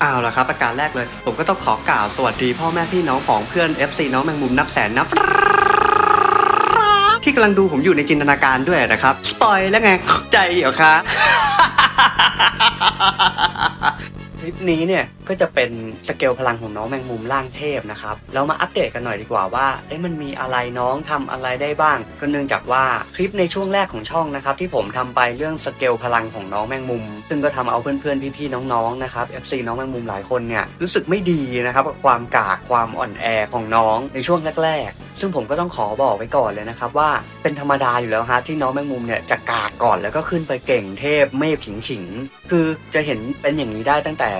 เอาละครับประการแรกเลย ผมก็ต้องขอกล่าวสวัสดีพ่อแม่พี่น้องของเพื่อน FC น้องแมงมุมนับแสนนับ ที่กำลังดูผมอยู่ในจินตนาการด้วยนะครับ สปอยแล้วไง ใจเหรอคะ ลิปนี้เนี่ยก็จะเป็นสเกลพลังของน้องแมงมุมร่างเทพนะครับเรามาอัปเดตกันหน่อยดีกว่าว่าเอ๊ะมันมีอะไรน้องทำอะไรได้บ้าง ก็เนื่องจากว่าคลิปในช่วงแรกของช่องนะครับที่ผมทำไปเรื่องสเกลพลังของน้องแมงมุม ซึ่งก็ทำเอาเพื่อนๆพี่ๆน้องๆนะครับ FC น้องแมงมุมหลายคนเนี่ยรู้สึกไม่ดีนะครับกับความกากความอ่อนแอของน้องในช่วงแรกๆ ซึ่งผมก็ต้องขอบอกไว้ก่อนเลยนะครับว่าเป็นธรรมดาอยู่แล้วฮะที่น้องแมงมุมเนี่ยจะกากก่อนแล้วก็ขึ้นไปเก่งเทพเมฆผิงขิงคือจะเห็นเป็นอย่างนี้ได้ตั้งแต่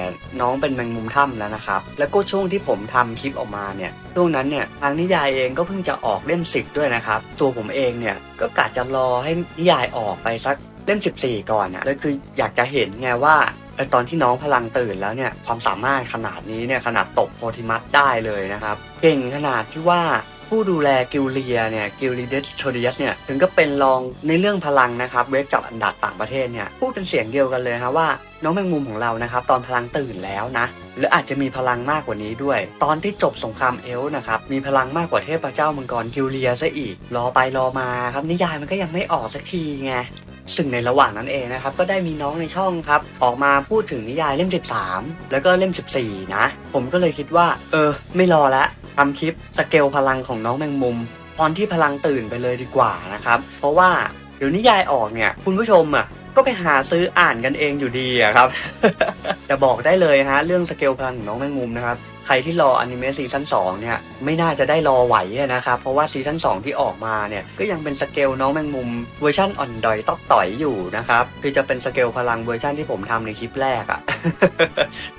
น้องเป็นแมงมุมถ้ำแล้วนะครับ แล้วก็ช่วงที่ผมทำคลิปออกมาเนี่ยช่วงนั้นเนี่ยทางนิยายเองก็เพิ่งจะออกเล่มสิบด้วยนะครับ ตัวผมเองเนี่ยก็กะจะรอให้นิยายออกไปสักเล่ม 14 ก่อนนะแล้วคืออยากจะเห็นไงว่าไอตอนที่น้องพลังตื่นแล้วเนี่ยความสามารถขนาดนี้เนี่ยขนาดตบโพธิมัสได้เลยนะครับ เก่งขนาดที่ว่า ผู้ดูแลกิลเลียเนี่ยกิลลีเดสโทเดียสเนี่ยถึงก็เป็นรองในเรื่องพลังนะครับเวฟจับอันดับต่างประเทศเนี่ยพูดเป็นเสียงเดียวกันเลยครับว่าน้องแมงมุมของเรานะครับตอนพลังตื่นแล้วนะ หรืออาจจะมีพลังมากกว่านี้ด้วย ตอนที่จบสงครามเอล์นะครับมีพลังมากกว่าเทพเจ้ามังกรกิลเลียซะอีก รอไปรอมาครับนิยายมันก็ยังไม่ออกสักทีไงซึ่งในระหว่างนั้นเองนะครับก็ได้มีน้องในช่องครับออกมาพูดถึงนิยายเล่ม 13 แล้วก็เล่ม 14 นะ ผมก็เลยคิดว่า เออ ไม่รอละ ทำคลิปสเกลพลังของน้องแมงมุม ตอนที่พลังตื่นไปเลยดีกว่านะครับ เพราะว่าเดี๋ยวนิยายออกเนี่ย คุณผู้ชมอะก็ไปหาซื้ออ่านกันเองอยู่ดีอะครับแต่บอกได้เลยฮะเรื่องสเกลพลังของน้องแมงมุมนะครับ ใครที่รออนิเมะซีซั่น2เนี่ยไม่น่าจะได้รอไหวนะครับ เพราะว่าซีซั่น2ที่ออกมาเนี่ยก็ยังเป็นสเกลน้องแมงมุมเวอร์ชั่นอ่อนดอยตอกต่อยอยู่นะครับคือจะเป็นสเกลพลังเวอร์ชั่นที่ผมทำในคลิปแรกอะ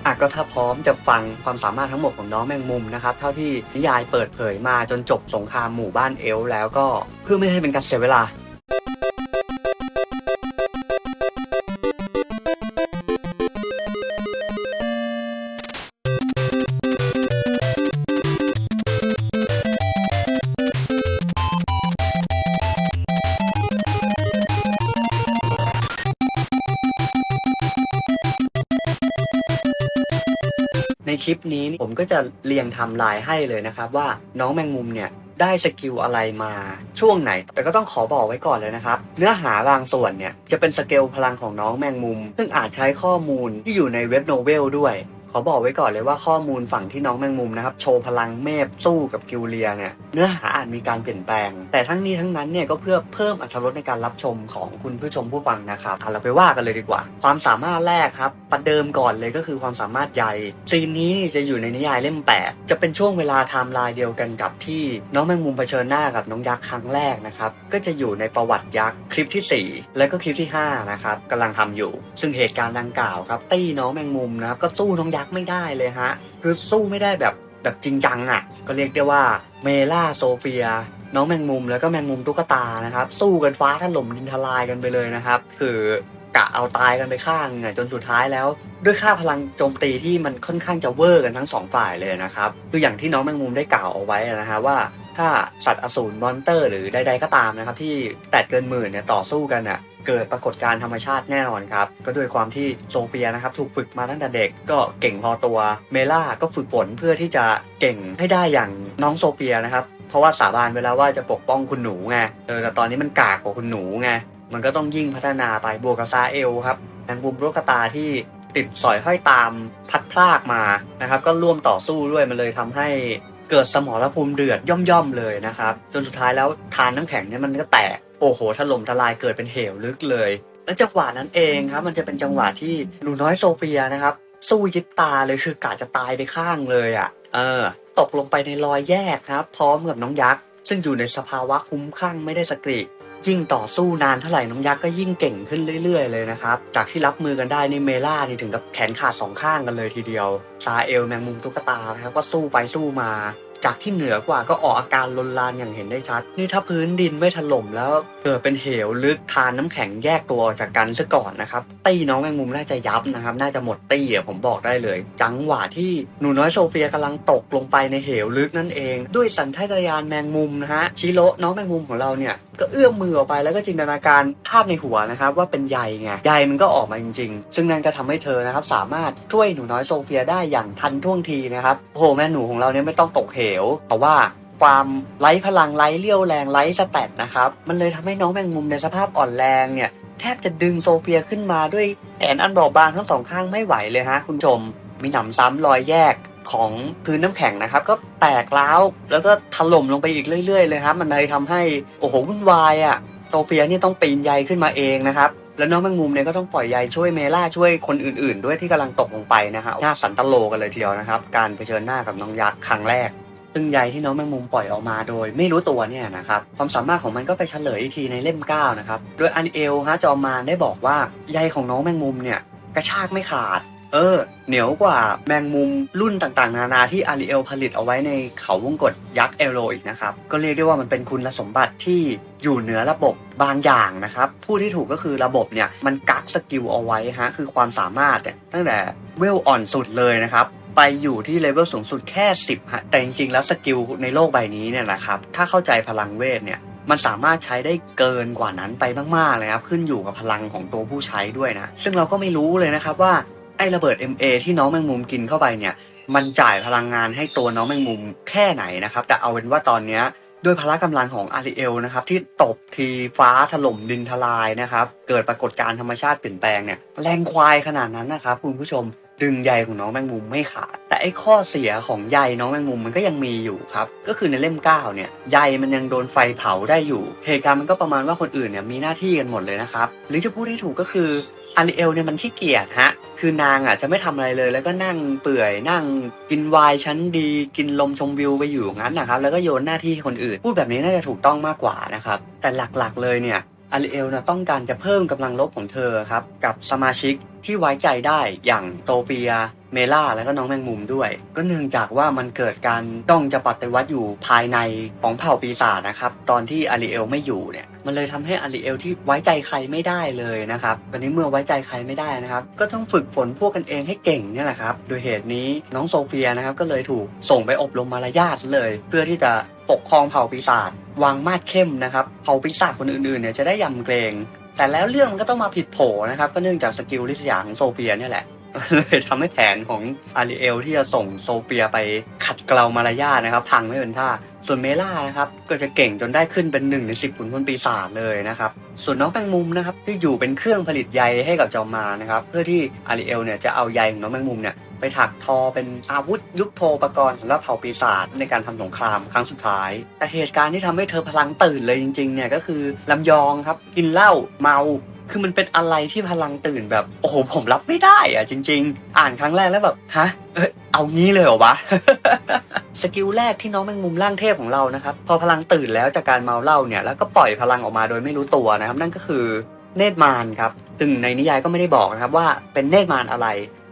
อะก็ถ้าพร้อมจะฟังความสามารถทั้งหมดของน้องแมงมุมนะครับเท่าที่นิยายเปิดเผยมาจนจบสงครามหมู่บ้านเอลแล้วก็เพื่อไม่ให้เป็นการเสียเวลา คลิปนี้ผมก็จะเรียงทำลายให้เลยนะครับ ว่าน้องแมงมุมเนี่ยได้สกิลอะไรมาช่วงไหน แต่ก็ต้องขอบอกไว้ก่อนเลยนะครับ เนื้อหาบางส่วนเนี่ยจะเป็นสเกลพลังของน้องแมงมุม ซึ่งอาจใช้ข้อมูลที่อยู่ในเว็บโนเวลด้วย ขอบอกไว้ก่อนเลยว่าข้อมูลฝั่งที่น้องแมงมุมนะครับ โชว์พลังเมฟสู้กับกิลเลียเนี่ยเนื้อหาอาจมีการเปลี่ยนแปลง แต่ทั้งนี้ทั้งนั้นเนี่ยก็เพื่อเพิ่มอรรถรสในการรับชมของคุณผู้ชมผู้ฟังนะครับอะเราไปว่ากันเลยดีกว่า ความสามารถแรกครับประเดิมก่อนเลยก็คือความสามารถใหญ่ซีนนี้จะอยู่ในนิยายเล่ม 8 จะเป็นช่วงเวลาไทม์ไลน์เดียวกันกับที่น้องแมงมุมเผชิญหน้ากับน้องยักษ์ครั้งแรกนะครับก็จะอยู่ในประวัติยักษ์คลิปที่ 4 และก็คลิปที่5นะครับกำลังทำอยู่ ซึ่งเหตุการณ์ดังกล่าวครับตี้น้องแมงมุมนะครับก็สู้น้องยักษไม่ได้เลยฮะ คือสู้ไม่ได้แบบแบบจริงจังอะ่ะ ก็เรียกได้ว่าเมล่าโซเฟีย น้องแมงมุมแล้วก็แมงมุมตุ๊กตานะครับ สู้กันฟ้าถล่มดินทลายกันไปเลยนะครับ คือกะเอาตายกันไปข้างไงจนสุดท้ายแล้ว ด้วยค่าพลังโจมตีที่มันค่อนข้างจะเวอร์กันทั้งสองฝ่ายเลยนะครับ คืออย่างที่น้องแมงมุมได้กล่าวเอาไว้นะฮะว่าถ้าสัตว์อสูรมอนเตอร์ หรือใดๆก็ตามนะครับที่แตดเกินหมื่นเนี่ยต่อสู้กันอะ เกิดปรากฏการณ์ธรรมชาติแน่นอนครับ ก็ด้วยความที่โซเฟียนะครับถูกฝึกมาตั้งแต่เด็กก็เก่งพอตัว เมล่าก็ฝึกฝนเพื่อที่จะเก่งให้ได้อย่างน้องโซเฟียนะครับ เพราะว่าสาบานไปแล้วว่าจะปกป้องคุณหนูไงเออแต่ตอนนี้มันกากกว่าคุณหนูไง มันก็ต้องยิ่งพัฒนาไปบวกกับซาเอลครับนางบุมโรคตาที่ติดสอยห้อยตามพัดพลากมานะครับ ก็ร่วมต่อสู้ด้วยมันเลยทำให้เกิดสมรภูมิเดือดย่อมๆเลยนะครับ จนสุดท้ายแล้วทานน้ำแข็งเนี่ยมันก็แตก โอ้โหถล่มทลายเกิดเป็นเหวลึกเลยและจังหวะนั้นเองครับ มันจะเป็นจังหวะที่หนูน้อยโซเฟียนะครับ สู้ยิบตาเลยคือกะจะตายไปข้างเลยอะ่ะ เออ ตกลงไปในรอยแยกครับ พร้อมกับน้องยักษ์ซึ่งอยู่ในสภาวะคุ้มคลั่งไม่ได้สติยิ่งต่อสู้นานเท่าไหร่น้องยักษ์ก็ยิ่งเก่งขึ้นเรื่อย ๆ เลยนะครับ จากที่รับมือกันได้นี่เมล่านี่ถึงกับแขนขาดสองข้างกันเลยทีเดียวซาเอลแมงมุมตุ๊กตานะครับก็สู้ไปสู้มา จากที่เหนือกว่าก็ออกอาการลนลานอย่างเห็นได้ชัด นี่ถ้าพื้นดินไม่ถล่มแล้วเกิดเป็นเหวลึกทานน้ำแข็งแยกตัวออกจากกันซะก่อนนะครับ ตีน้องแมงมุมน่าจะยับนะครับ น่าจะหมดตีอะผมบอกได้เลย จังหวะที่หนูน้อยโซเฟียกำลังตกลงไปในเหวลึกนั่นเอง ด้วยสัญชาตญาณแมงมุมนะฮะชิโร่น้องแมงมุมของเราเนี่ย ก็เอื้อมมือออกไปแล้วก็จินตนาการภาพในหัวนะครับว่าเป็นใยไงใยมันก็ออกมาจริง ๆ ซึ่งนั่นก็ทำให้เธอนะครับสามารถช่วยหนูน้อยโซเฟียได้อย่างทันท่วงทีนะครับโอ้โหแม่หนูของเราเนี่ยไม่ต้องตกเหวเพราะว่าความไร้พลังไร้เลี้ยวแรงไร้สแตทนะครับมันเลยทำให้น้องแมงมุมในสภาพอ่อนแรงเนี่ยแทบจะดึงโซเฟียขึ้นมาด้วยแขนอันบอบบางทั้งสองข้างไม่ไหวเลยฮะคุณชม มีหนำซ้ำรอยแยก ของพื้นน้ำแข็งนะครับ ก็แตกร้าวแล้วก็ถล่มลงไปอีกเรื่อยๆเลยครับ มันเลยทำให้โอ้โหวุ่นวายอะ่ะโซเฟียนี่ต้องปีนใยขึ้นมาเองนะครับแล้วน้องแมงมุมเนี่ยก็ต้องปล่อยใยช่วยเมล่าช่วยคนอื่นๆ ด้วยที่กำลังตกลงไปนะฮะหน้าสันตโลกันเลยทีเดียวนะครับ การเผชิญหน้ากับน้องยักษ์ครั้งแรก ซึ่งใยที่น้องแมงมุมปล่อยออกมาโดย ไม่รู้ตัวเนี่ยนะครับความสามารถของมันก็ไปเฉลยอีกทีในเล่ม9นะครับโดยอันเอลฮะจอมมารได้บอกว่าใยของน้องแมงมุมเนี่ยกระชากไม่ขาด เออ เหนียวกว่าแมงมุมรุ่นต่างๆ นานาที่อาริเอลผลิตเอาไว้ในเขาวงกฏยักษ์เอโรอีกนะครับ ก็เรียกได้ว่ามันเป็นคุณสมบัติที่อยู่เหนือระบบบางอย่างนะครับ ผู้ที่ถูกก็คือระบบเนี่ย มันกักสกิลเอาไว้ฮะ คือความสามารถเนี่ยตั้งแต่เวลอ่อนสุดเลยนะครับไปอยู่ที่เลเวลสูงสุดแค่ 10ฮะแต่จริงๆ แล้วสกิลในโลกใบนี้เนี่ยนะครับ ถ้าเข้าใจพลังเวทเนี่ย มันสามารถใช้ได้เกินกว่านั้นไปมากๆเลยครับ ขึ้นอยู่กับพลังของตัวผู้ใช้ด้วยนะ ซึ่งเราก็ไม่รู้เลยนะครับว่า ไอ้ระเบิด MA ที่น้องแมงมุมกินเข้าไปเนี่ย มันจ่ายพลังงานให้ตัวน้องแมงมุมแค่ไหนนะครับ แต่เอาเป็นว่าตอนเนี้ยด้วยพละกำลังของอาริเอลนะครับที่ตบทีฟ้าถล่มดินทลายนะครับ เกิดปรากฏการณ์ธรรมชาติเปลี่ยนแปลงเนี่ยแรงควายขนาดนั้นนะครับคุณผู้ชมดึงใยของน้องแมงมุมไม่ขาด แต่ไอ้ข้อเสียของใยน้องแมงมุมมันก็ยังมีอยู่ครับก็คือในเล่ม 9 เนี่ยใยมันยังโดนไฟเผาได้อยู่ เหตุการณ์มันก็ประมาณว่าคนอื่นเนี่ยมีหน้าที่กันหมดเลยนะครับหรือจะพูดให้ถูกก็คืออาริเอลเนี่ยมันขี้เกียจฮะ คือนางอะจะไม่ทำอะไรเลย แล้วก็นั่งเปื่อยนั่งกินวายชั้นดีกินลมชมวิวไปอยู่งั้นนะครับ แล้วก็โยนหน้าที่คนอื่น พูดแบบนี้น่าจะถูกต้องมากกว่านะครับ แต่หลักๆเลยเนี่ยอาริเอลนะต้องการจะเพิ่มกำลังลบของเธอครับกับสมาชิกที่ไว้ใจได้อย่างโตเฟีย เมล่าแล้วก็น้องแมงมุมด้วย ก็เนื่องจากว่ามันเกิดการต้องจะปฏิวัติอยู่ภายในของเผ่าปีศาจนะครับ ตอนที่อาริเอลไม่อยู่เนี่ยมันเลยทำให้อาริเอลที่ไว้ใจใครไม่ได้เลยนะครับตอนนี้เมื่อไว้ใจใครไม่ได้นะครับ ก็ต้องฝึกฝนพวกกันเองให้เก่งนี่แหละครับ โดยเหตุนี้น้องโซเฟียนะครับก็เลยถูกส่งไปอบรมมารยาทเลย เพื่อที่จะปกครองเผ่าปีศาจวางมาดเข้มนะครับเผ่าปีศาจคนอื่นๆเนี่ยจะได้ยำเกรงแต่แล้วเรื่องมันก็ต้องมาผิดโผนะครับก็เนื่องจากสกิลลิสยาของโซเฟียเนี่ยแหละ เลยทำให้แผนของอาริเอลที่จะส่งโซเฟียไปขัดเกลามารยาทนะครับพังไม่เป็นท่า ส่วนเมล่านะครับก็จะเก่งจนได้ขึ้นเป็นหนึ่งในสิบขุนพลปีศาจเลยนะครับ ส่วนน้องแมงมุมนะครับที่อยู่เป็นเครื่องผลิตใยให้กับจอมมานะครับเพื่อที่อาริเอลเนี่ยจะเอาใยของน้องแมงมุมเนี่ยไปถักทอเป็นอาวุธยุคโทปกรณ์สำหรับเผ่าปีศาจในการทำสงครามครั้งสุดท้าย แต่เหตุการณ์ที่ทำให้เธอพลังตื่นเลยจริงๆเนี่ยก็คือลำยองครับกินเหล้าเมา คือมันเป็นอะไรที่พลังตื่นแบบ โอ้โห ผมรับไม่ได้อะจริง ๆ อ่านครั้งแรกแล้วแบบ ฮะ เอยเอางี้เลยเหรอวะ สกิลแรกที่น้องแมงมุมร่างเทพของเรานะครับ พอพลังตื่นแล้วจากการเมาเหล้าเนี่ย แล้วก็ปล่อยพลังออกมาโดยไม่รู้ตัวนะครับ นั่นก็คือเนตรมารครับซึ่งในนิยายก็ไม่ได้บอกนะครับว่าเป็นเนตรมารอะไร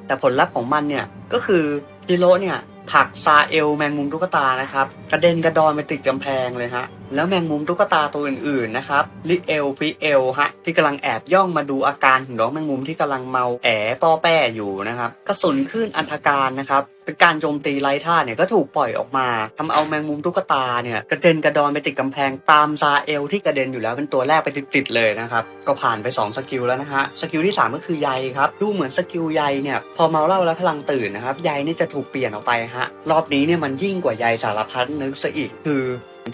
แต่ผลลัพธ์ของมันเนี่ยก็คือจิโร่เนี่ยผลักซาเอลแมงมุมตุ๊กตานะครับ กระเด็นกระดอนไปติดกำแพงเลยฮะ แล้วแมงมุมตุ๊กตาตัวอื่นๆนะครับลิเอลฟิเอลฮะที่กำลังแอบย่องมาดูอาการของน้องแมงมุมที่กำลังเมาแอบป้อแป้อยู่นะครับกระสุนคลื่นอันธการนะครับเป็นการโจมตีไร้ท่าเนี่ยก็ถูกปล่อยออกมาทำเอาแมงมุมตุ๊กตาเนี่ยกระเด็นกระดอนไปติดกำแพงตามซาเอลที่กระเด็นอยู่แล้วเป็นตัวแรกไปติดๆเลยนะครับก็ผ่านไปสองสกิลแล้วนะฮะสกิลที่สามก็คือใยครับดูเหมือนสกิลใยเนี่ยพอเมาเหล้าแล้วพลังตื่นนะครับใยนี่จะถูกเปลี่ยนออกไปฮะรอบนี้เนี่ยมันยิ่งกว่าใยสารพัดนึกซะอีกคือ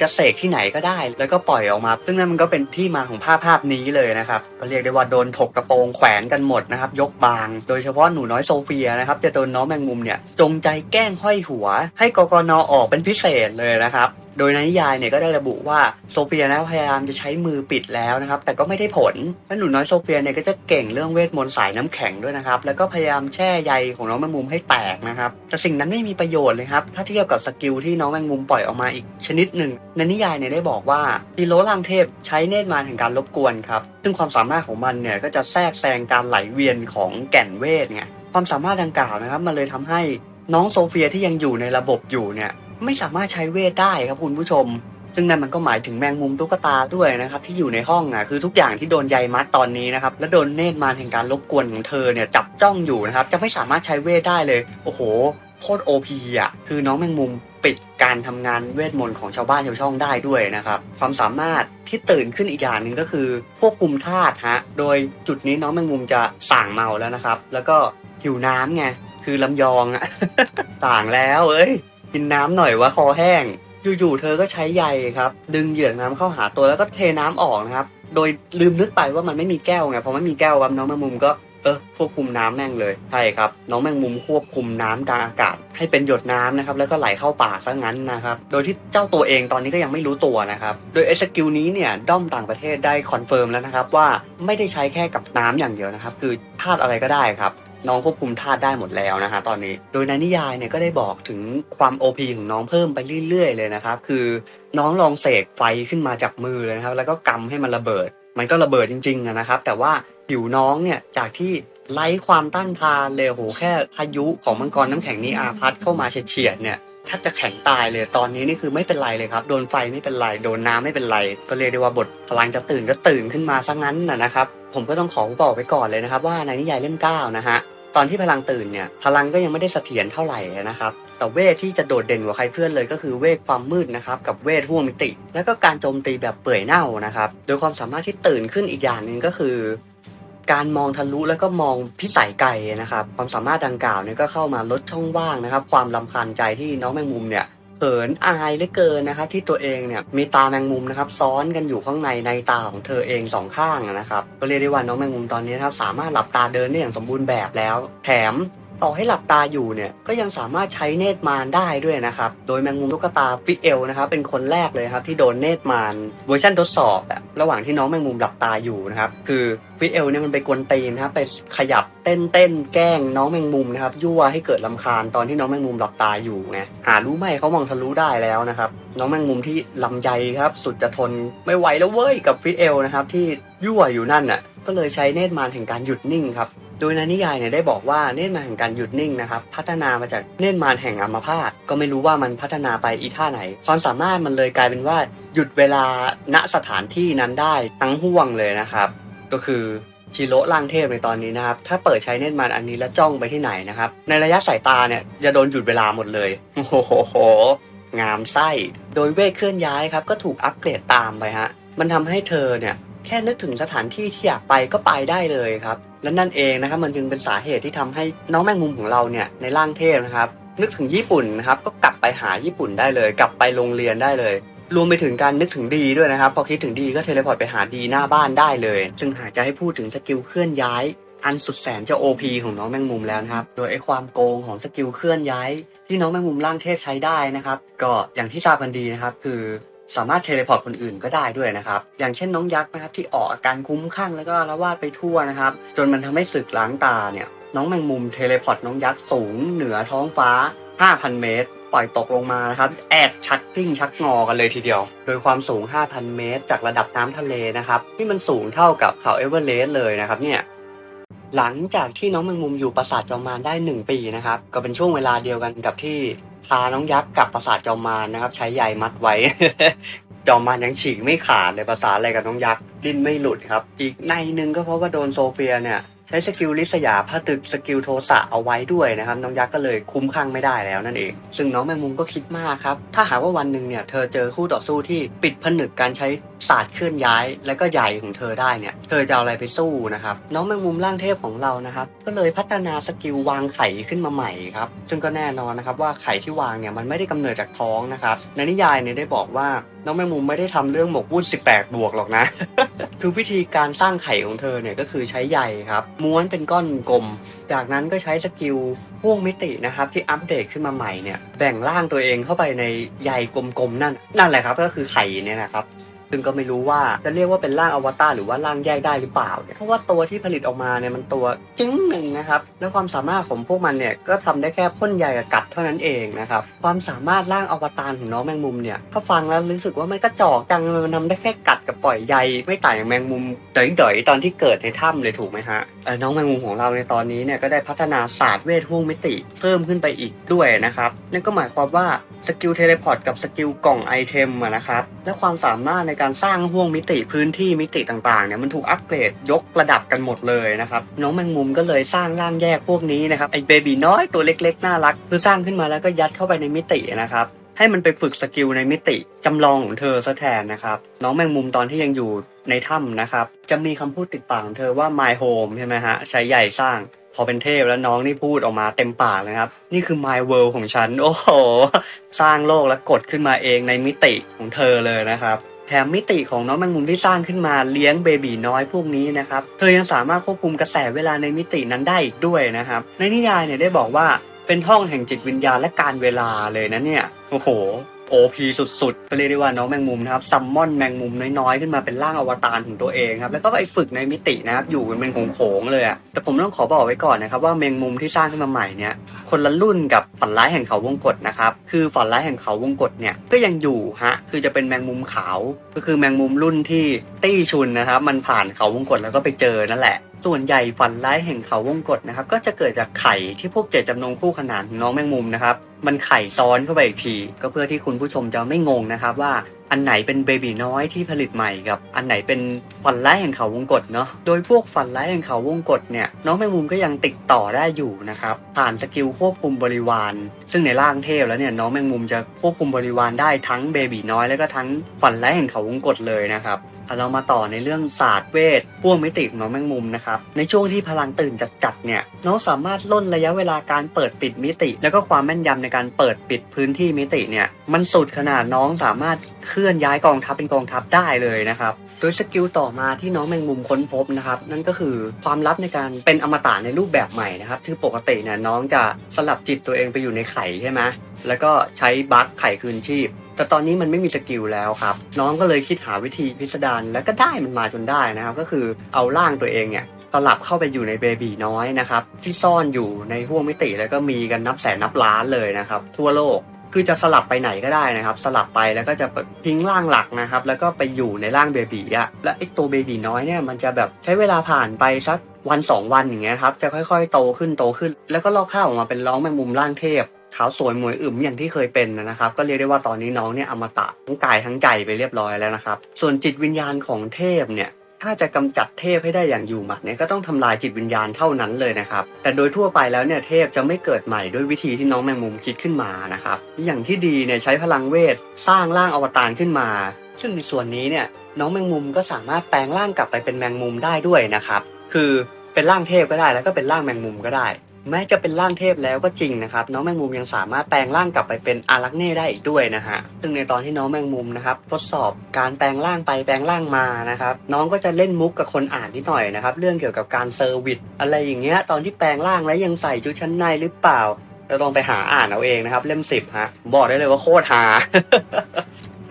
จะเสกที่ไหนก็ได้ แล้วก็ปล่อยออกมา ซึ่งนั่นมันก็เป็นที่มาของภาพภาพนี้เลยนะครับ ก็เรียกได้ว่าโดนถกกระโปรงแขวนกันหมดนะครับ ยกบาง โดยเฉพาะหนูน้อยโซเฟียนะครับ จะโดนน้องแมงมุมเนี่ย จงใจแกล้งห้อยหัว ให้กกนออกเป็นพิเศษเลยนะครับ โดยในนิยายเนี่ยก็ได้ระบุว่าโซเฟียนะพยายามจะใช้มือปิดแล้วนะครับ แต่ก็ไม่ได้ผลและหนูน้อยโซเฟียเนี่ยก็จะเก่งเรื่องเวทมนต์สายน้ำแข็งด้วยนะครับ แล้วก็พยายามแช่ใยของน้องแมงมุมให้แตกนะครับ แต่สิ่งนั้นไม่มีประโยชน์เลยครับ ถ้าเทียบกับสกิลที่น้องแมงมุมปล่อยออกมาอีกชนิดหนึ่งในนิยายเนี่ยได้บอกว่าดีโรลังเทพใช้เนตรมารแห่งการรบกวนครับ ซึ่งความสามารถของมันเนี่ยก็จะแทรกแซงการไหลเวียนของแก่นเวทไงความสามารถดังกล่าวนะครับมันเลยทำให้น้องโซเฟียที่ยังอยู่ในระบบอยู่เนี่ย ไม่สามารถใช้เวทได้ครับคุณผู้ชม ซึ่งนั่นมันก็หมายถึงแมงมุมตุ๊กตาด้วยนะครับที่อยู่ในห้องอะคือทุกอย่างที่โดนใยมัดตอนนี้นะครับและโดนเนตรมารแห่งการรบกวนของเธอเนี่ยจับจ้องอยู่นะครับจะไม่สามารถใช้เวทได้เลย โอ้โหโคตรโอพีอะคือน้องแมงมุมปิดการทำงานเวทมนต์ของชาวบ้านชาวช่องได้ด้วยนะครับ ความสามารถที่ตื่นขึ้นอีกอย่างหนึ่งก็คือควบคุมธาตุฮะโดยจุดนี้น้องแมงมุมจะสั่งเมาแล้วนะครับ แล้วก็หิวน้ำไงคือลำยองอะต่างแล้วเอ้ย กินน้ำหน่อยวะคอแห้ง อยู่ๆเธอก็ใช้ใยครับ ดึงเหยือกน้ำเข้าหาตัวแล้วก็เทน้ำออกนะครับ โดยลืมนึกไปว่ามันไม่มีแก้วไงพอไม่มีแก้วครับน้องแมงมุมก็เออควบคุมน้ำแม่งเลยใช่ครับ น้องแมงมุมควบคุมน้ำกลางอากาศ ให้เป็นหยดน้ำนะครับแล้วก็ไหลเข้าป่าซะงั้นนะครับ โดยที่เจ้าตัวเองตอนนี้ก็ยังไม่รู้ตัวนะครับ โดยไอ้สกิลนี้เนี่ยด้อมต่างประเทศได้คอนเฟิร์มแล้วนะครับว่าไม่ได้ใช้แค่กับน้ำอย่างเดียวนะครับ คือธาตุอะไรก็ได้ครับ น้องควบคุมธาตุได้หมดแล้วนะฮะตอนนี้ โดยในนิยายเนี่ยก็ได้บอกถึงความโอพีของน้องเพิ่มไปเรื่อย ๆ เลยนะครับ คือน้องลองเสกไฟขึ้นมาจากมือเลยนะครับ แล้วก็กำให้มันระเบิด มันก็ระเบิดจริงๆนะครับ แต่ว่าผิวน้องเนี่ยจากที่ไร้ความต้านทานเลยโหแค่พายุของมังกรน้ำแข็งนี้อาพัดเข้ามาเฉียดๆเนี่ย แทบจะแข็งตายเลย ตอนนี้นี่คือไม่เป็นไรเลยครับ โดนไฟไม่เป็นไร โดนน้ำไม่เป็นไร ก็เรียกได้ว่าบทพลังจะตื่นก็ตื่นขึ้นมาซะงั้นนะนะครับ ผมก็ต้องขอบอกไว้ก่อนเลยนะครับ ว่าในนิยายเล่มเก้านะฮะ ตอนที่พลังตื่นเนี่ย พลังก็ยังไม่ได้เสถียรเท่าไหร่นะครับ แต่เวทที่จะโดดเด่นกว่าใครเพื่อนเลยก็คือเวทความมืดนะครับ กับเวทห่วงมิติ แล้วก็การโจมตีแบบเปื่อยเน่านะครับ โดยความสามารถที่ตื่นขึ้นอีกอย่างหนึ่งก็คือ การมองทะลุแล้วก็มองพิสัยไกลนะครับ ความสามารถดังกล่าวเนี่ยก็เข้ามาลดช่องว่างนะครับ ความลำคาญใจที่น้องแมงมุมเนี่ยเขินอายเหลือเกินนะครับ ที่ตัวเองเนี่ยมีตาแมงมุมนะครับซ้อนกันอยู่ข้างในในตาของเธอเองสองข้างนะครับ ก็เรียกได้ว่าน้องแมงมุมตอนนี้นะครับสามารถหลับตาเดินได้อย่างสมบูรณ์แบบแล้ว แถม ต่อให้หลับตาอยู่เนี่ยก็ยังสามารถใช้เนตรมารได้ด้วยนะครับ โดยแมงมุมลูกตาฟิเอลนะครับเป็นคนแรกเลยครับที่โดนเนตรมารเวอร์ชันทดสอบระหว่างที่น้องแมงมุมหลับตาอยู่นะครับคือฟิเอลเนี่ยมันไปกวนตีนนะครับไปขยับเต้นเต้นแกล้งน้องแมงมุมนะครับยั่วให้เกิดลำคาญตอนที่น้องแมงมุมหลับตาอยู่ไงหารู้ไหมเขามองทะลุได้แล้วนะครับน้องแมงมุมที่ลำใจครับสุดจะทนไม่ไหวแล้วเว้ยกับฟิเอลนะครับที่ยั่วอยู่นั่นน่ะก็เลยใช้เนตรมารแห่งการหยุดนิ่งครับ โดยในนิยายเนี่ยได้บอกว่าเนตรมาแห่งการหยุดนิ่งนะครับพัฒนามาจากเนตรมารแห่งอัมพาตก็ไม่รู้ว่ามันพัฒนาไปอีท่าไหน ความสามารถมันเลยกลายเป็นว่าหยุดเวลาณสถานที่นั้นได้ทั้งห่วงเลยนะครับ ก็คือชิโร่ล่างเทพในตอนนี้นะครับ ถ้าเปิดใช้เนตรมารอันนี้แล้วจ้องไปที่ไหนนะครับ ในระยะสายตาเนี่ยจะโดนหยุดเวลาหมดเลย โอ้โห งามไส้ โดยเวทเคลื่อนย้ายครับก็ถูกอัปเกรดตามไปฮะ มันทำให้เธอเนี่ย แค่นึกถึงสถานที่ที่อยากไปก็ไปได้เลยครับ และนั่นเองนะครับมันจึงเป็นสาเหตุที่ทำให้น้องแมงมุมของเราเนี่ยในร่างเทพนะครับ นึกถึงญี่ปุ่นนะครับก็กลับไปหาญี่ปุ่นได้เลย กลับไปโรงเรียนได้เลย รวมไปถึงการนึกถึงดีด้วยนะครับ พอคิดถึงดีก็เทเลพอร์ตไปหาดีหน้าบ้านได้เลยซึ่งหากจะให้พูดถึงสกิลเคลื่อนย้าย อันสุดแสนจะ OP ของน้องแมงมุมแล้วนะครับ โดยไอ้ความโกงของสกิลเคลื่อนย้าย ที่น้องแมงมุมร่างเทพใช้ได้นะครับ ก็อย่างที่ทราบกันดีนะครับ คือ สามารถเทเลพอร์ตคนอื่นก็ได้ด้วยนะครับ อย่างเช่นน้องยักษ์นะครับที่ออกอาการคุ้มข้างแล้วก็ละวาดไปทั่วนะครับ จนมันทำให้ศึกล้างตาเนี่ย น้องแมงมุมเทเลพอร์ตน้องยักษ์สูงเหนือท้องฟ้า 5,000 เมตร ปล่อยตกลงมานะครับแอดชักกิ้งชักงอกันเลยทีเดียว โดยความสูง 5,000 เมตร จากระดับน้ำทะเลนะครับที่มันสูงเท่ากับเขาเอเวอเรสต์เลยนะครับเนี่ยหลังจากที่น้องแมงมุมอยู่ปราสาทจอมมารได้ 1 ปีนะครับ ก็เป็นช่วงเวลาเดียวกันกับที่ พาน้องยักษ์กลับปราสาทจอมมารนะครับ ใช้ใยมัดไว้ จอมมารยังฉีกไม่ขาดเลยภาษาอะไรกับน้องยักษ์ดิ้นไม่หลุดครับ อีกในหนึ่งก็เพราะว่าโดนโซเฟียเนี่ย ใช้สกิลลิษยาผ้าตึกสกิลโทสะเอาไว้ด้วยนะครับ น้องยักษ์ก็เลยคุ้มข้างไม่ได้แล้วนั่นเอง ซึ่งน้องแมงมุมก็คิดมากครับ ถ้าหากว่าวันหนึ่งเนี่ยเธอเจอคู่ต่อสู้ที่ปิดผนึกการใช้ศาสตร์เคลื่อนย้าย และก็ใหญ่ของเธอได้เนี่ย เธอจะเอาอะไรไปสู้นะครับ น้องแมงมุมร่างเทพของเรานะครับ ก็เลยพัฒนาสกิลวางไข่ขึ้นมาใหม่ครับ ซึ่งก็แน่นอนนะครับว่าไข่ที่วางเนี่ยมันไม่ได้กำเนิดจากท้องนะครับในนิยายเนี่ยได้บอกว่าน้องแมงมุมไม่ได้ทำเรื่องหมกวุ่น18 บวกหรอกนะ คือวิธีการสร้างไข่ของเธอเนี่ยก็คือใช้ใยครับ ม้วนเป็นก้อนกลม จากนั้นก็ใช้สกิลห่วงมิตินะครับ ที่อัปเดตขึ้นมาใหม่เนี่ยแบ่งร่างตัวเองเข้าไปในใยกลมๆนั่นนั่นแหละครับ ก็คือไข่เนี่ยนะครับ ซึ่งก็ไม่รู้ว่าจะเรียกว่าเป็นร่างอวตารหรือว่าร่างแยกได้หรือเปล่าเนี่ยเพราะว่าตัวที่ผลิตออกมาเนี่ยมันตัวจึ้งหนึ่งนะครับแล้วความสามารถของพวกมันเนี่ยก็ทำได้แค่พ่นใยกับกัดเท่านั้นเองนะครับความสามารถร่างอวตารของน้องแมงมุมเนี่ยถ้าฟังแล้วรู้สึกว่ามันกระจอกจังมันทำได้แค่กัดกับปล่อยใยไม่ต่างจากแมงมุมเด๋อยๆตอนที่เกิดในถ้ำเลยถูกไหมฮะน้องแมงมุมของเราในตอนนี้เนี่ยก็ได้พัฒนาศาสตร์เวทห่วงมิติ เพิ่มขึ้นไปอีกด้วยนะครับนั่นก็หมายความว่าสกิลเทเลพอร์ตกับสกิลกล่องไอเทมนะครับและความสามารถในการสร้างห่วงมิติพื้นที่มิติต่างๆเนี่ยมันถูกอัปเกรดยกระดับกันหมดเลยนะครับน้องแมงมุมก็เลยสร้างร่างแยกพวกนี้นะครับไอเบบีน้อยตัวเล็กๆน่ารักคือสร้างขึ้นมาแล้วก็ยัดเข้าไปในมิตินะครับให้มันไปฝึกสกิลในมิติจำลองของเธอซะแทนนะครับน้องแมงมุมตอนที่ยังอยู่ในถ้ำนะครับจะมีคำพูดติดปากของเธอว่า my home ใช่ไหมฮะใช้ใหญ่สร้างพอเป็นเทพแล้วน้องนี่พูดออกมาเต็มปากเลยครับ นี่คือ my world ของฉัน โอ้โห สร้างโลกแล้วกดขึ้นมาเองในมิติของเธอเลยนะครับ แถมมิติของน้องแมงมุมที่สร้างขึ้นมาเลี้ยงเบบีน้อยพวกนี้นะครับ เธอยังสามารถควบคุมกระแสเวลาในมิตินั้นได้อีกด้วยนะครับ ในนิยายเนี่ยได้บอกว่าเป็นห้องแห่งจิตวิญญาณและการเวลาเลยนะเนี่ย โอ้โหโอพีสุดๆก็เรียกได้ว่าน้องแมงมุมนะครับซัมมอนแมงมุมน้อยๆ ขึ้นมาเป็นร่างอวตารของตัวเองครับแล้วก็ไปฝึกในมิตินะครับอยู่เป็นโขงๆเลยอะแต่ผมต้องขอบอกไว้ก่อนนะครับว่าแมงมุมที่สร้างขึ้นมาใหม่เนี่ยคนละรุ่นกับ ฝันร้ายแห่งเขาวงกฏนะครับ คือฝันร้ายแห่งเขาวงกฏเนี่ยก็ยังอยู่ฮะ คือจะเป็นแมงมุมขาว ก็คือแมงมุมรุ่นที่ตี้ชุนนะครับ มันผ่านเขาวงกฏแล้วก็ไปเจอนั่นแหละ ส่วนใหญ่ฝันร้ายแห่งเขาวงกฏนะครับ ก็จะเกิดจากไข่ที่พวกเจตจำนงคู่ขนานน้องแมงมุมนะครับ มันไข่ซ้อนเข้าไปอีกที ก็เพื่อที่คุณผู้ชมจะไม่งงนะครับว่าอันไหนเป็นเบบีน้อยที่ผลิตใหม่กับอันไหนเป็นฝันร้ายแห่งเขาวงกฏเนาะโดยพวกฝันร้ายแห่งเขาวงกฏเนี่ยน้องแมงมุมก็ยังติดต่อได้อยู่นะครับผ่านสกิลควบคุมบริวาร ซึ่งในร่างเทพแล้วเนี่ยน้องแมงมุมจะควบคุมบริวารได้ทั้งเบบีน้อยแล้วก็ทั้งฝันร้ายแห่งเขาวงกฏเลยนะครับเอาเรามาต่อในเรื่องศาสตร์เวทพ่วงมิติของน้องแมงมุมนะครับในช่วงที่พลังตื่นจัดๆเนี่ยน้องสามารถล่นระยะเวลาการเปิดปิดมิติ แล้วก็ความแม่นยำในการเปิดปิดพื้นที่มิติเนี่ย มันสุดขนาดน้องสามารถเคลื่อนย้ายกองทัพเป็นกองทัพได้เลยนะครับ โดยสกิลต่อมาที่น้องแมงมุมค้นพบนะครับ นั่นก็คือความลับในการเป็นอมตะในรูปแบบใหม่นะครับคือปกติเนี่ยน้องจะสลับจิตตัวเองไปอยู่ในไข่ใช่ไหมแล้วก็ใช้บัคไข่คืนชีพแต่ตอนนี้มันไม่มีสกิลแล้วครับ น้องก็เลยคิดหาวิธีพิสดารแล้วก็ได้มันมาจนได้นะครับ ก็คือเอาร่างตัวเองเนี่ย สลับเข้าไปอยู่ในเบบีน้อยนะครับ ที่ซ่อนอยู่ในห้วงมิติแล้วก็มีกันนับแสนนับล้านเลยนะครับ ทั่วโลกคือจะสลับไปไหนก็ได้นะครับ สลับไปแล้วก็จะทิ้งร่างหลักนะครับ แล้วก็ไปอยู่ในร่างเบบีอะและไอตัวเบบีน้อยเนี่ยมันจะแบบใช้เวลาผ่านไปสักวันสองวันอย่างเงี้ยครับจะค่อยๆ โตขึ้นโตขึ้น แล้วก็ลอกข้าวออกมาเป็นร้องแมงมุมร่างเทพขาวสวยมวยอึมอย่างที่เคยเป็นนะครับ ก็เรียกได้ว่าตอนนี้น้องเนี่ยอมตะทั้งกายทั้งใจไปเรียบร้อยแล้วนะครับ ส่วนจิตวิญญาณของเทพเนี่ย ถ้าจะกำจัดเทพให้ได้อย่างอยู่หมัดเนี่ยก็ต้องทำลายจิตวิญญาณเท่านั้นเลยนะครับ แต่โดยทั่วไปแล้วเนี่ยเทพจะไม่เกิดใหม่ด้วยวิธีที่น้องแมงมุมคิดขึ้นมานะครับ อย่างที่ดีเนี่ยใช้พลังเวทสร้างร่างอวตารขึ้นมา ซึ่งในส่วนนี้เนี่ยน้องแมงมุมก็สามารถแปลงร่างกลับไปเป็นแมงมุมได้ด้วยนะครับ คือเป็นร่างเทพก็ได้แล้วก็เป็นร่างแมงมุมก็ได้ แม้จะเป็นร่างเทพแล้วก็จริงนะครับน้องแมงมุมยังสามารถแปลงร่างกลับไปเป็นอารักเน่ได้อีกด้วยนะฮะซึ่งในตอนที่น้องแมงมุมนะครับทดสอบการแปลงร่างไปแปลงร่างมานะครับน้องก็จะเล่นมุกกับคนอ่านนิดหน่อยนะครับเรื่องเกี่ยวกับการเซอร์วิสอะไรอย่างเงี้ยตอนที่แปลงร่างแล้วยังใส่ชุดชั้นในหรือเปล่าเราลองไปหาอ่านเอาเองนะครับเล่มสิบฮะบอกได้เลยว่าโคตรฮา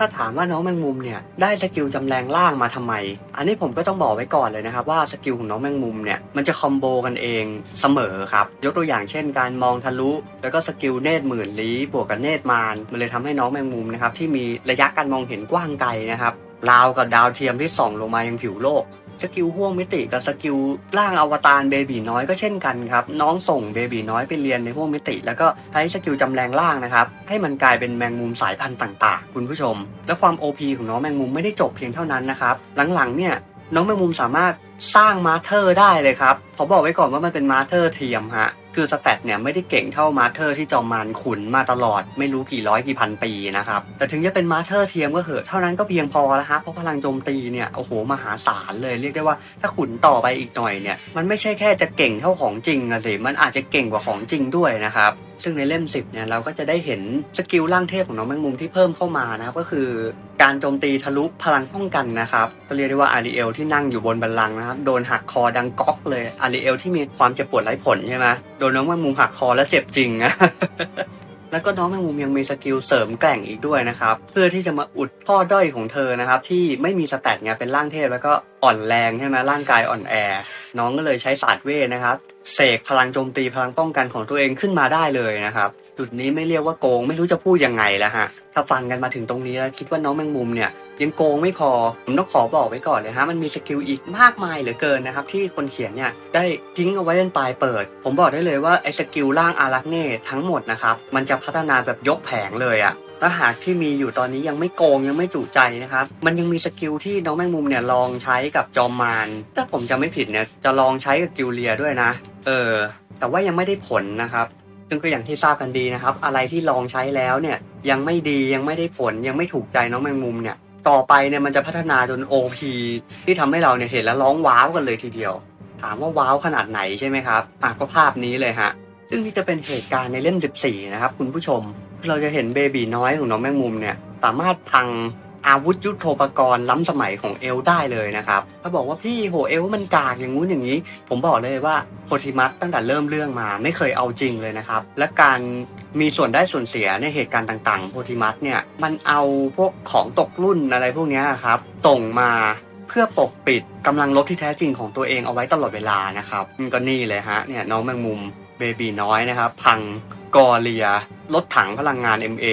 ถ้าถามว่าน้องแมงมุมเนี่ยได้สกิลจำแรงล่างมาทำไม อันนี้ผมก็ต้องบอกไว้ก่อนเลยนะครับว่าสกิลของน้องแมงมุมเนี่ยมันจะคอมโบกันเองเสมอครับ ยกตัวอย่างเช่น การมองทะลุ แล้วก็สกิลเนตรหมื่นลี้บวกกับเนตรมารมันเลยทำให้น้องแมงมุมนะครับที่มีระยะการมองเห็นกว้างไกลนะครับราวกับดาวเทียมที่ส่องลงมายังผิวโลก สกิลห่วงมิติกับสกิลร่างอวตารเบบีน้อยก็เช่นกันครับ น้องส่งเบบีน้อยไปเรียนในห่วงมิติ แล้วก็ใช้สกิลจำแรงร่างนะครับ ให้มันกลายเป็นแมงมุมสายพันธุ์ต่างๆ คุณผู้ชม และความ OP ของน้องแมงมุมไม่ได้จบเพียงเท่านั้นนะครับ หลังๆเนี่ยน้องแมงมุมสามารถ สร้างมาเธอร์ได้เลยครับขอบอกไว้ก่อนว่ามันเป็นมาเธอร์เทียมฮะคือสแตทเนี่ยไม่ได้เก่งเท่ามาเธอร์ที่จอมมารขุนมาตลอดไม่รู้กี่ร้อยกี่พันปีนะครับแต่ถึงจะเป็นมาเธอร์เทียมก็เหอะเท่านั้นก็เพียงพอแล้วฮะเพราะพลังโจมตีเนี่ยโอ้โหมหาศาลเลยเรียกได้ว่าถ้าขุนต่อไปอีกหน่อยเนี่ยมันไม่ใช่แค่จะเก่งเท่าของจริงนะสิมันอาจจะเก่งกว่าของจริงด้วยนะครับซึ่งในเล่ม 10เนี่ยเราก็จะได้เห็นสกิลร่างเทพของน้องแมงมุมที่เพิ่มเข้ามานะครับก็คือ การโจมตีทะลุพลังป้องกันนะครับก็เรียกได้ว่าอาริเอลที่นั่งอยู่บนบัลลังก์นะครับโดนหักคอดังก๊อกเลยอาริเอลที่มีความเจ็บปวดไร้ผลใช่ไหมโดนน้องแมงมุมหักคอแล้วเจ็บจริงนะแล้วก็น้องแมงมุมยังมีสกิลเสริมแกร่งอีกด้วยนะครับ เพื่อที่จะมาอุดข้อด้อยของเธอนะครับ ที่ไม่มีสแตทไงเป็นร่างเทพแล้วก็อ่อนแรงใช่ไหมร่างกายอ่อนแอ น้องก็เลยใช้ศาสตร์เวทนะครับ เสกพลังโจมตีพลังป้องกันของตัวเองขึ้นมาได้เลยนะครับจุดนี้ไม่เรียกว่าโกงไม่รู้จะพูดยังไงแล้วฮะถ้าฟังกันมาถึงตรงนี้แล้วคิดว่าน้องแมงมุมเนี่ย ยังโกงไม่พอ ผมต้องขอบอกไว้ก่อนเลยฮะ มันมีสกิลอีกมากมายเหลือเกินนะครับ ที่คนเขียนเนี่ยได้ทิ้งเอาไว้เป็นปลายเปิด ผมบอกได้เลยว่าไอ้สกิลร่างอารักเน่ทั้งหมดนะครับ มันจะพัฒนาแบบยกแผงเลยอะถ้าหากที่มีอยู่ตอนนี้ยังไม่โกงยังไม่จุใจนะครับ มันยังมีสกิลที่น้องแมงมุมเนี่ยลองใช้กับจอมมารถ้าผมจำไม่ผิดเนี่ยจะลองใช้กับกิลเลียด้วยนะ เออ แต่ว่ายังไม่ได้ผลนะครับซึ่งก็อย่างที่ทราบกันดีนะครับ อะไรที่ลองใช้แล้วเนี่ยยังไม่ดียังไม่ได้ผลยังไม่ถูกใจน้องแมงมุมเนี่ย ต่อไปเนี่ยมันจะพัฒนาจน OP ที่ทำให้เราเนี่ยเห็นแล้วร้องว้าวกันเลยทีเดียว ถามว่าว้าวขนาดไหนใช่ไหมครับอะก็ภาพนี้เลยฮะซึ่งนี่จะเป็นเหตุการณ์ในเล่ม 14 นะครับคุณผู้ชม เราจะเห็นเบบีน้อยของน้องแมงมุมเนี่ยสามารถพัง อาวุธยุทโธปกรณ์ล้ำสมัยของเอลได้เลยนะครับถ้าบอกว่าพี่โหเอลมันกากอย่างงู้นอย่างนี้ ผมบอกเลยว่าโพธิมัสตั้งแต่เริ่มเรื่องมาไม่เคยเอาจริงเลยนะครับและการมีส่วนได้ส่วนเสียในเหตุการณ์ต่างๆโพธิมัสเนี่ยมันเอาพวกของตกรุ่นอะไรพวกนี้ครับส่งมาเพื่อปกปิดกำลังลบที่แท้จริงของตัวเองเอาไว้ตลอดเวลานะครับก็นี่เลยฮะเนี่ยน้องแมงมุมเบบีน้อยนะครับพัง กอเลียรถถังพลังงาน MA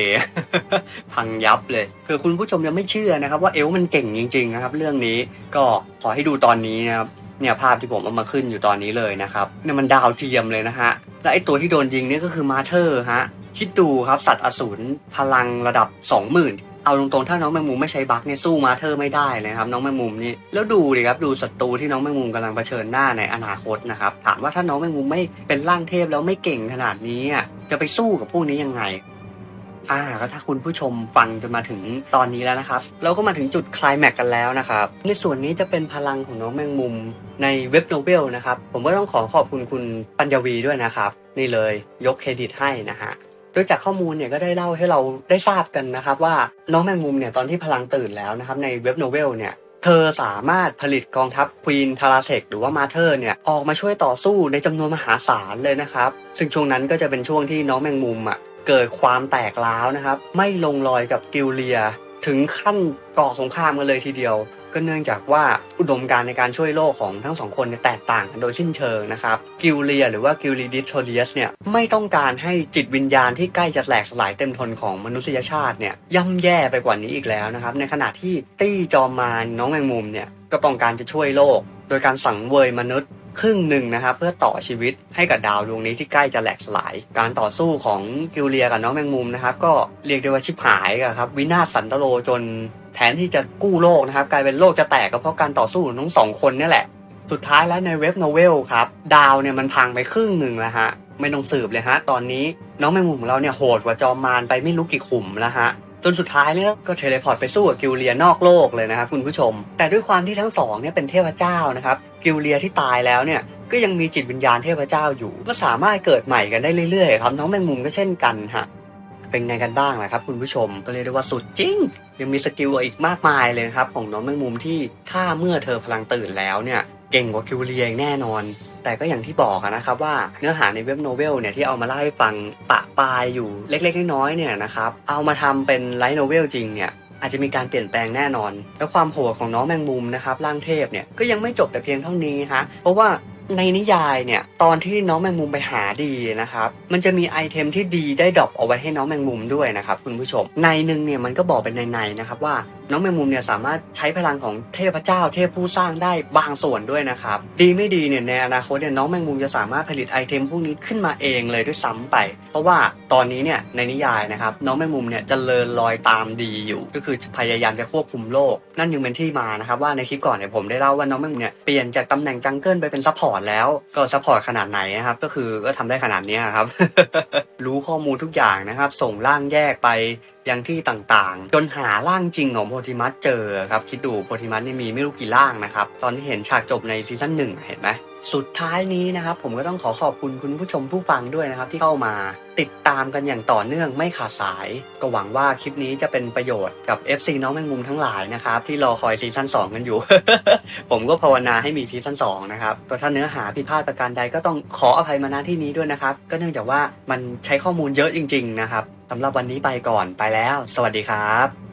พังยับเลยคือคุณผู้ชมยังไม่เชื่อนะครับ ว่าเอลมันเก่งจริง ๆ นะครับ เรื่องนี้ก็ขอให้ดูตอนนี้นะครับเนี่ยภาพที่ผมเอามาขึ้นอยู่ตอนนี้เลยนะครับเนี่ยมันดาวเทียมเลยนะฮะและไอตัวที่โดนยิงนี่ก็คือมาเธอร์ฮะคิดดูครับสัตว์อสูรพลังระดับ 20,000 เอาตรงๆถ้าน้องแมงมุมไม่ใช้บัคเนี่ยสู้มาเธอไม่ได้เลยครับน้องแมงมุมนี่แล้วดูดิครับดูศัตรูที่น้องแมงมุมกำลังเผชิญหน้าในอนาคตนะครับถามว่าถ้าน้องแมงมุมไม่เป็นร่างเทพแล้วไม่เก่งขนาดนี้จะไปสู้กับพวกนี้ยังไงอ่าก็ถ้าคุณผู้ชมฟังจนมาถึงตอนนี้แล้วนะครับ เราก็มาถึงจุดคลายแม็กกันแล้วนะครับ ในส่วนนี้จะเป็นพลังของน้องแมงมุมในเว็บโนเบลนะครับ ผมก็ต้องขอขอบคุณคุณปัญญวีด้วยนะครับ นี่เลยยกเครดิตให้นะฮะ โดยจากข้อมูลเนี่ยก็ได้เล่าให้เราได้ทราบกันนะครับว่าน้องแมงมุมเนี่ยตอนที่พลังตื่นแล้วนะครับในเว็บโนเวลเนี่ยเธอสามารถผลิตกองทัพควีนทาราเทคหรือว่ามาเธอร์เนี่ยออกมาช่วยต่อสู้ในจำนวนมหาศาลเลยนะครับ ซึ่งช่วงนั้นก็จะเป็นช่วงที่น้องแมงมุมอะเกิดความแตกร้าวนะครับ ไม่ลงรอยกับกิลเลีย ถึงขั้นก่อสงครามกันเลยทีเดียว ก็เนื่องจากว่าอุดมการณ์ในการช่วยโลกของทั้งสองคนเนี่ยแตกต่างกันโดยชิ้นเชิงนะครับกิลเลียหรือว่ากิลลีดิสโทเลียสเนี่ยไม่ต้องการให้จิตวิญญาณที่ใกล้จะแหลกสลายเต็มทนของมนุษยชาติเนี่ยย่ำแย่ไปกว่านี้อีกแล้วนะครับในขณะที่ตี้จอมมารน้องแมงมุมเนี่ยก็ต้องการจะช่วยโลก โดยการสังเวยมนุษย์ ครึ่งหนึ่งนะครับเพื่อต่อชีวิตให้กับดาวดวงนี้ที่ใกล้จะแหลกสลาย การต่อสู้ของกิลเลียกับน้องแมงมุมนะครับก็เรียกได้ว่าชิบหายกันครับวินาศสันตโลจนแทนที่จะกู้โลกนะครับกลายเป็นโลกจะแตกก็เพราะการต่อสู้ของทั้งสองคนนี่แหละ สุดท้ายแล้วในเว็บโนเวลครับดาวเนี่ยมันพังไปครึ่งหนึ่งแล้วฮะไม่ต้องสืบเลยฮะตอนนี้น้องแมงมุมของเราเนี่ยโหดกว่าจอมมารไปไม่รู้กี่ขุมแล้วฮะจนสุดท้ายเนี่ยก็เทเลพอร์ตไปสู้กับกิลเลียนอกโลกเลยนะครับคุณผู้ชม แต่ด้วยความที่ทั้งสองเนี่ยเป็นเทพเจ้านะครับ กิลเลียที่ตายแล้วเนี่ยก็ยังมีจิตวิญญาณเทพเจ้าอยู่ ก็สามารถเกิดใหม่กันได้เรื่อยๆครับน้องแมงมุมก็เช่นกันฮะเป็นไงกันบ้างล่ะครับคุณผู้ชมก็เรียกได้ว่าสุดจริง ยังมีสกิลอีกมากมายเลยครับของน้องแมงมุมที่ถ้าเมื่อเธอพลังตื่นแล้วเนี่ยเก่งกว่ากิลเลียแน่นอน แต่ก็อย่างที่บอกนะครับว่าเนื้อหาในเว็บโนเวลเนี่ยที่เอามาเล่าให้ฟังปะปายอยู่เล็กๆน้อยๆเนี่ยนะครับเอามาทำเป็นไลท์โนเวลจริงเนี่ย อาจจะมีการเปลี่ยนแปลงแน่นอน และความโหดของน้องแมงมุมนะครับร่างเทพเนี่ยก็ยังไม่จบแต่เพียงเท่านี้ฮะเพราะว่าในนิยายเนี่ยตอนที่น้องแมงมุมไปหาดีนะครับมันจะมีไอเทมที่ดีได้ดรอปเอาไว้ให้น้องแมงมุมด้วยนะครับคุณผู้ชมในหนึ่งเนี่ยมันก็บอกเป็นในๆนะครับว่า น้องแมงมุมเนี่ยสามารถใช้พลังของเทพเจ้า เทพผู้สร้างได้บางส่วนด้วยนะครับดีไม่ดีเนี่ยในอนาคตเนี่ยน้องแมงมุมจะสามารถผลิตไอเทมพวกนี้ขึ้นมาเองเลยด้วยซ้ำไป เพราะว่าตอนนี้เนี่ยในนิยายนะครับน้องแมงมุมเนี่ยจะเจริญรอยตามดีอยู่ ก็คือพยายามจะควบคุมโลก นั่นยังเป็นที่มานะครับว่าในคลิปก่อนเนี่ยผมได้เล่าว่าน้องแมงมุมเนี่ยเปลี่ยนจากตำแหน่งจังเกิลไปเป็นซัพพอร์ตแล้วก็ซัพพอร์ตขนาดไหนนะครับก็คือก็ทำได้ขนาดนี้ครับรู้ข้อมูลทุกอย่างนะครับส่งร่างแยกไป ยังที่ต่างๆ จนหาร่างจริงของโพธิมัตเจอครับ คิดดูโพธิมัตนี่มีไม่รู้กี่ร่างนะครับ ตอนที่เห็นฉากจบในซีซั่นหนึ่งเห็นไหม สุดท้ายนี้นะครับผมก็ต้องขอขอบคุณคุณผู้ชมผู้ฟังด้วยนะครับ ที่เข้ามาติดตามกันอย่างต่อเนื่องไม่ขาดสาย ก็หวังว่าคลิปนี้จะเป็นประโยชน์กับ FC น้องแมงมุมทั้งหลายนะครับ ที่รอคอยซีซั่น2 กันอยู่ ผมก็ภาวนาให้มีซีซั่น2 นะครับแต่ถ้าเนื้อหาผิดพลาดประการใดก็ต้องขออภัยมาณที่นี้ด้วยนะครับ ก็เนื่องจากว่ามันใช้ข้อมูลเยอะจริง ๆ นะครับสำหรับวันนี้ไปก่อนไปแล้ว สวัสดีครับ